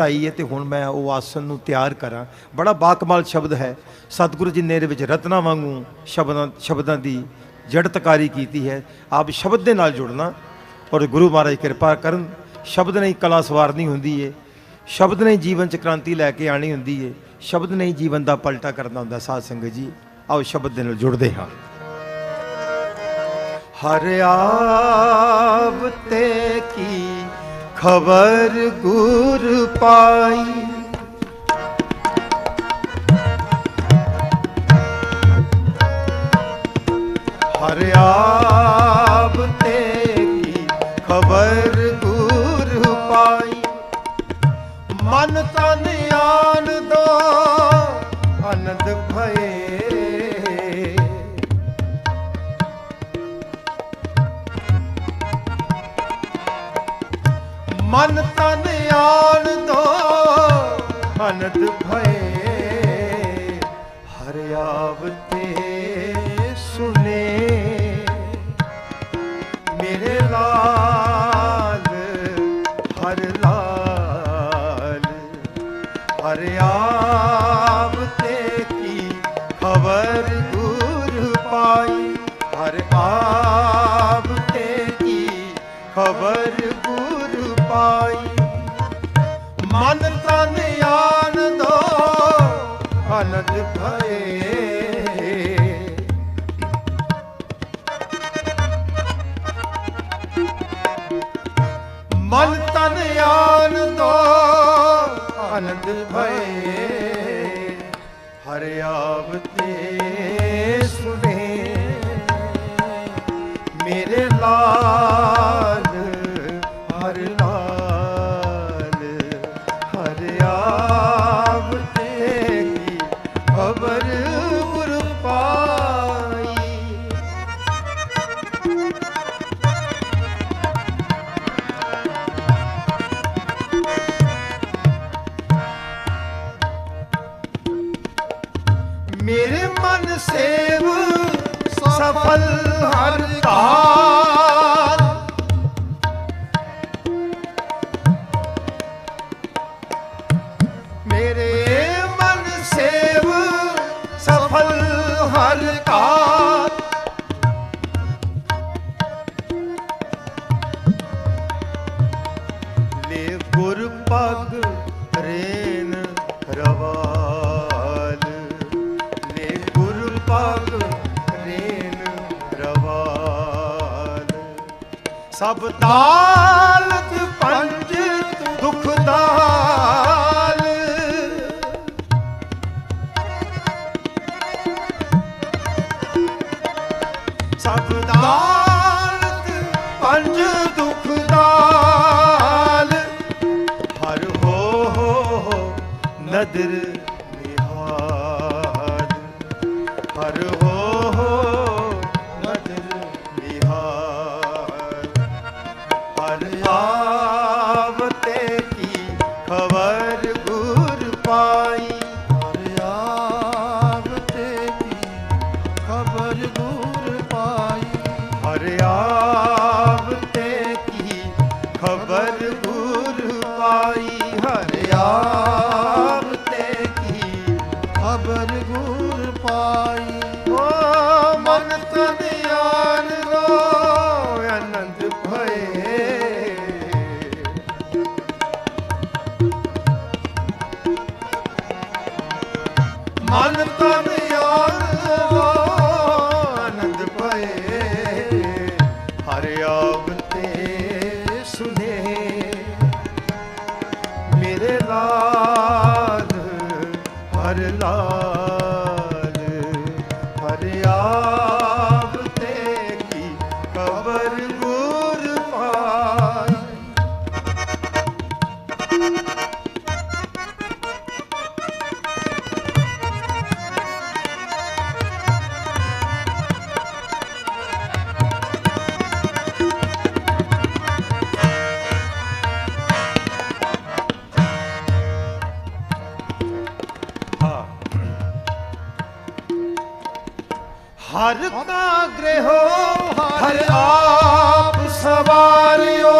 ਆਈ ਹੈ ਤੇ ਹੁਣ ਮੈਂ ਉਹ ਆਸਨ ਨੂੰ ਤਿਆਰ ਕਰਾਂ। ਬੜਾ ਬਾਕਮਾਲ ਸ਼ਬਦ ਹੈ। ਸਤਿਗੁਰੂ ਜੀ ਨੇ ਇਹਦੇ ਵਿੱਚ ਰਤਨਾ ਵਾਂਗੂ ਸ਼ਬਦਾਂ ਸ਼ਬਦਾਂ ਦੀ ਜੜਤਕਾਰੀ ਕੀਤੀ ਹੈ। ਆਪ ਸ਼ਬਦ ਦੇ ਨਾਲ ਜੁੜਨਾ ਔਰ ਗੁਰੂ ਮਹਾਰਾਜ ਕਿਰਪਾ ਕਰਨ। ਸ਼ਬਦ ਨਹੀਂ ਕਲਾ ਸਵਾਰਨੀ ਹੁੰਦੀ ਏ। ਸ਼ਬਦ ਨੇ ਜੀਵਨ ਚ ਕ੍ਰਾਂਤੀ ਲੈ ਕੇ ਆਣੀ ਹੁੰਦੀ ਏ। ਸ਼ਬਦ ਨਹੀਂ ਜੀਵਨ ਦਾ ਪਲਟਾ ਕਰਨਾ ਹੁੰਦਾ ਸਾਧ ਸੰਗਤ ਜੀ। ਆਓ ਸ਼ਬਦ ਦੇ ਨਾਲ ਜੁੜਦੇ ਹਾਂ। ਹਰ ਆਵ ਤੇ ਕੀ ਖਬਰ ਗੁਰ ਪਾਈ। ਹਰਿਆ ਮਨ ਤਨ ਆਨੰਦੋ ਆਨੰਦ ਭਏ ਆਨੰਦ ਭਏ ਹਰ ਆਵਤੇ ਸਭ ਤਾਲਤ ਹਰ ਕਾ ਗ੍ਰਹਿ ਹਰ ਆਪ ਸਵਾਰਿਓ।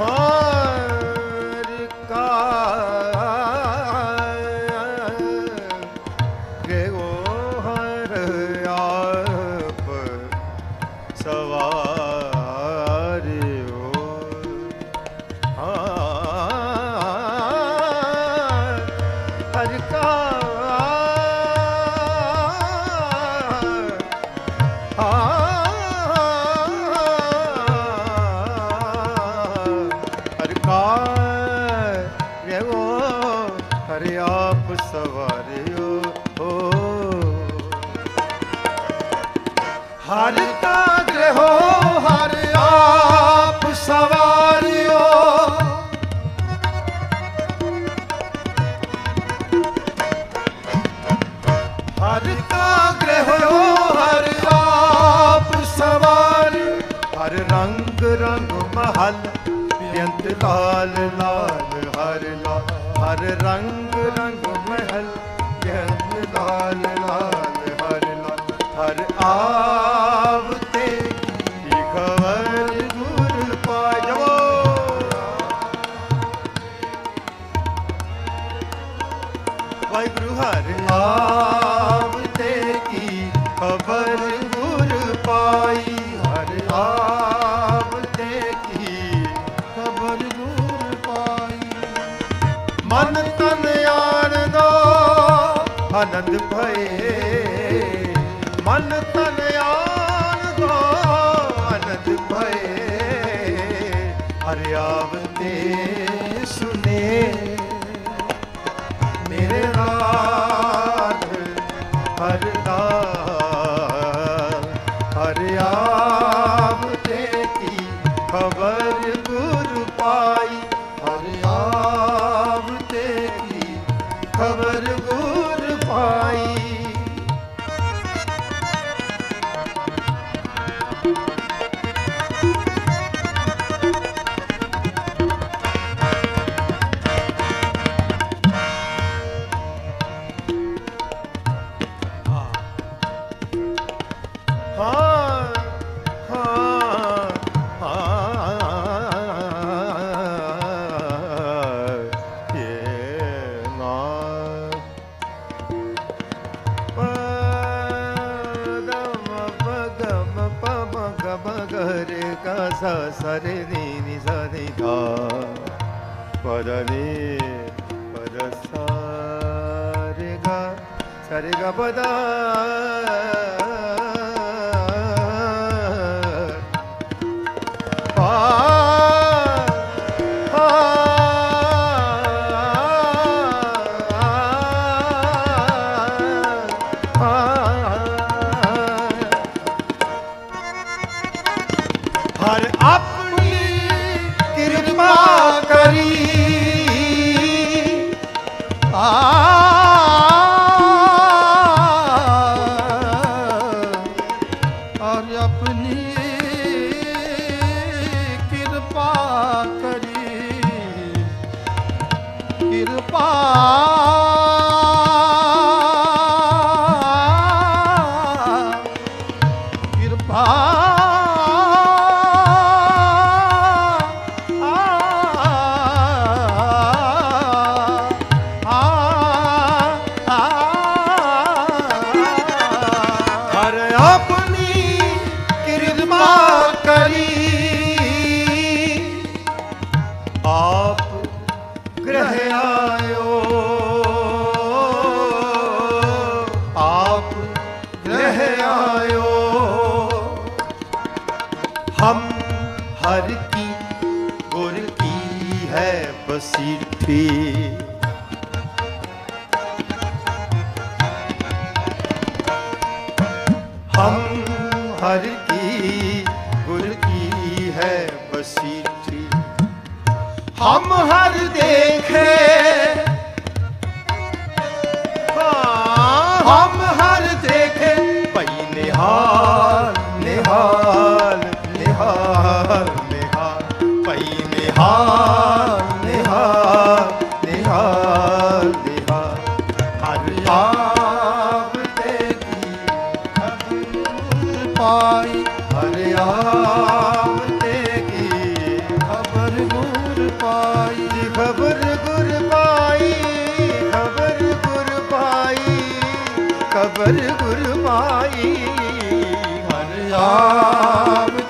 ਹਰ ਕਾ ਗ੍ਰਹਿ ਹਰ ਆਪ ਸਵਾਰਿਓ। ਹਰ ਕਾ ਗੀਤ ਤਾਲ ਨਾਲ ਹਰ ਨਾਲ ਹਰ ਰੰਗ ਰੰਗ ਮਹਿਲ, ਜਨ ਲਾਲ ਲਾਲ ਹਰ ਲਾਲ, ਹਰ ਆਵ ਆਨੰਦ ਭਏ। ਮਨ ਤਾ re ni ni sa ni ga pa ni pa da sa re ga sa ga pa சிற்பி ਅਬਰ ਗੁਰਮਾਈ ਹਰ ਆਪ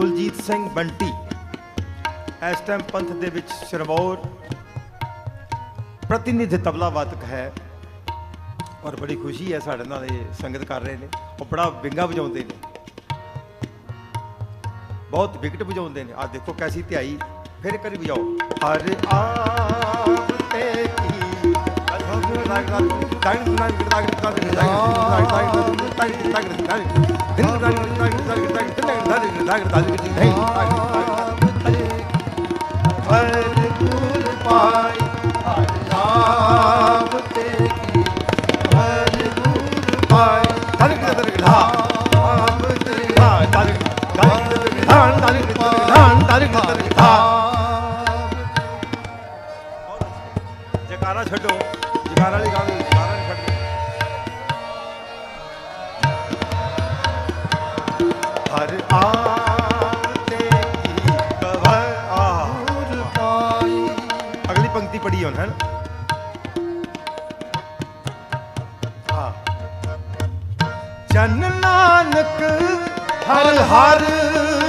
ਕੁਲਜੀਤ ਸਿੰਘ ਬੰਟੀ ਇਸ ਟਾਈਮ ਪੰਥ ਦੇ ਵਿੱਚ ਸਿਰਮੌਰ ਪ੍ਰਤੀਨਿਧ ਤਬਲਾ ਵਾਦਕ ਹੈ ਔਰ ਬੜੀ ਖੁਸ਼ੀ ਹੈ ਸਾਡੇ ਨਾਲ ਇਹ ਸੰਗਤ ਕਰ ਰਹੇ ਨੇ ਉਹ ਬੜਾ ਵਿੰਗਾ ਵਜਾਉਂਦੇ ਨੇ ਬਹੁਤ ਵਿਕਟ ਵਜਾਉਂਦੇ ਨੇ ਆ ਦੇਖੋ ਕੈਸੀ ਧਿਆਈ ਫਿਰ ਕਰੀ ਵਜਾਓ ਹਰ ਆਪ ਤੇ ਕੀ ਹਰ ਗੁਰ ਪਾਈ ਹਰ ਆਪ ਤੇ ਕੀ ਹਰ ਗੁਰ ਪਾਈ ਆਪ ਤੇ ਆਪ ਜਕਾਰਾ ਛੱਡੋ ਜਕਾਰਾ ਵਾਲੀ ਗੱਲ ਹਰ ਆਪ ਕੀ ਕਵਰ ਆ ਪਾਈ। ਅਗਲੀ ਪੰਕਤੀ ਪੜੀ ਹੁਣ ਹੈ ਨਾ। ਹਾਂ। ਜਨ ਨਾਨਕ ਹਰ ਹਰ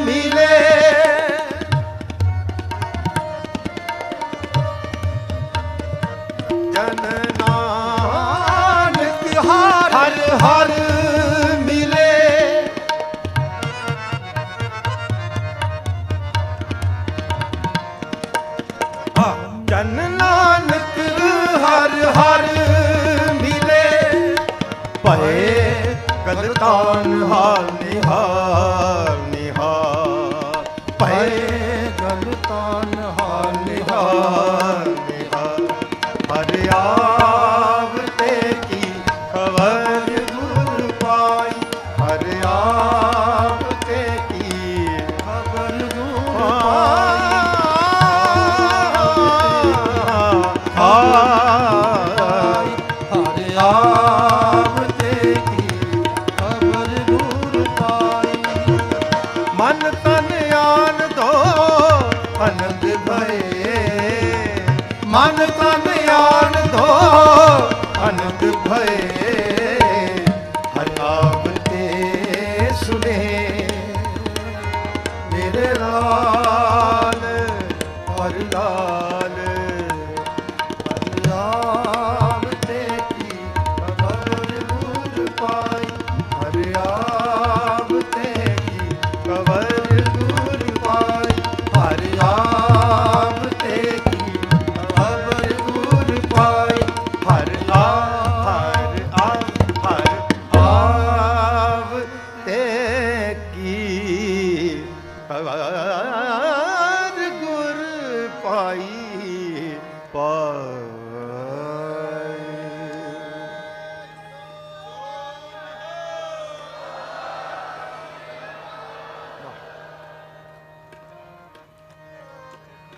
ਮਿਲੇ। ਜਨ ਨਾਨਕ ਹਰ ਹਰ ਮਿਲੇ। ਭਏ ਗਲਤਾਨ ਹਾਲ